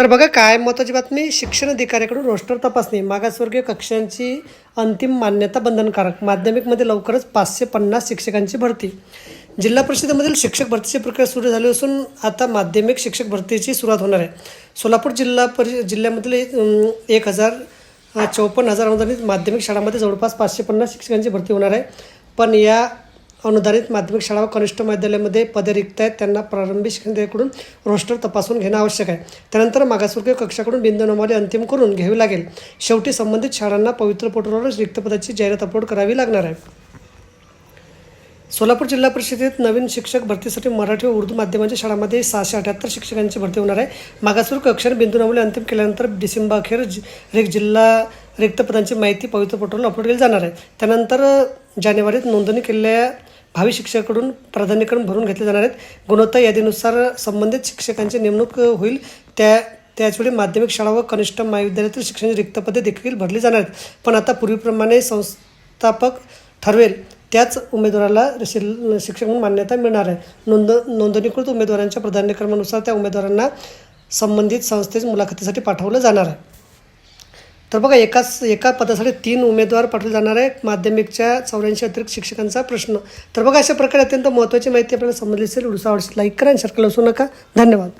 तर बघा काय महत्त्वाची बातमी? शिक्षण अधिकाऱ्याकडून रोस्टर तपासणी. मागासवर्गीय कक्षांची अंतिम मान्यता बंधनकारक. माध्यमिकमध्ये लवकरच पाचशे पन्नास शिक्षकांची भरती. जिल्हा परिषदेमधील शिक्षक भरतीची प्रक्रिया सुरू झाली असून आता माध्यमिक शिक्षक भरतीची सुरुवात होणार आहे. सोलापूर जिल्हा परि जिल्ह्यामधील एक हजार चौपन्न हजार अनुदानित माध्यमिक शाळांमध्ये जवळपास पाचशे पन्नास शिक्षकांची भरती होणार आहे. पण या अनुदानित माध्यमिक शाळा व कनिष्ठ महाविद्यालयामध्ये पदे रिक्त आहेत. त्यांना प्रारंभिक शिक्षणकडून रोस्टर तपासून घेणं आवश्यक आहे. त्यानंतर मागासवर्गीय कक्षाकडून बिंदू अंतिम करून घ्यावी लागेल. शेवटी संबंधित शाळांना पवित्र पोर्टलवरच रिक्त पदाची जाहिरात अपलोड करावी लागणार आहे. सोलापूर जिल्हा परिषदेत नवीन शिक्षक भरतीसाठी मराठी व उर्दू माध्यमांच्या शाळांमध्ये सहाशे अठ्याहत्तर शिक्षकांची भरती होणार आहे. मागासवर्ग कक्षाने बिंदू नमुले अंतिम केल्यानंतर डिसेंबर अखेर जि जिल्हा रिक्तपदांची माहिती पवित्र पोर्टलवर अपलोड केली जाणार आहे. त्यानंतर जानेवारीत नोंदणी केलेल्या भावी शिक्षकाकडून प्राधान्यक्रम भरून घेतले जाणार आहेत. गुणवत्ता यादीनुसार संबंधित शिक्षकांची नेमणूक होईल. त्या त्याचवेळी माध्यमिक शाळा व कनिष्ठ महाविद्यालयातील शिक्षणाची रिक्तपदे देखील भरली जाणार आहेत. पण आता पूर्वीप्रमाणे संस्थापक ठरवेल. त्याच उमेदवाराला शिल शिक्षक म्हणून मान्यता मिळणार आहे. नोंद नोंदणीकृत उमेदवारांच्या प्राधान्यक्रमानुसार त्या उमेदवारांना संबंधित संस्थेच्या मुलाखतीसाठी पाठवलं जाणार आहे. तर बघा एकाच एका पदासाठी तीन उमेदवार पाठवले जाणार आहेत. माध्यमिकच्या चौऱ्याऐंशी अतिरिक्त शिक्षकांचा प्रश्न. तर बघा अशा प्रकारे अत्यंत महत्त्वाची माहिती आपल्याला समजली असेल उडसा लाईक करा आणि सरकारला असू नका. धन्यवाद.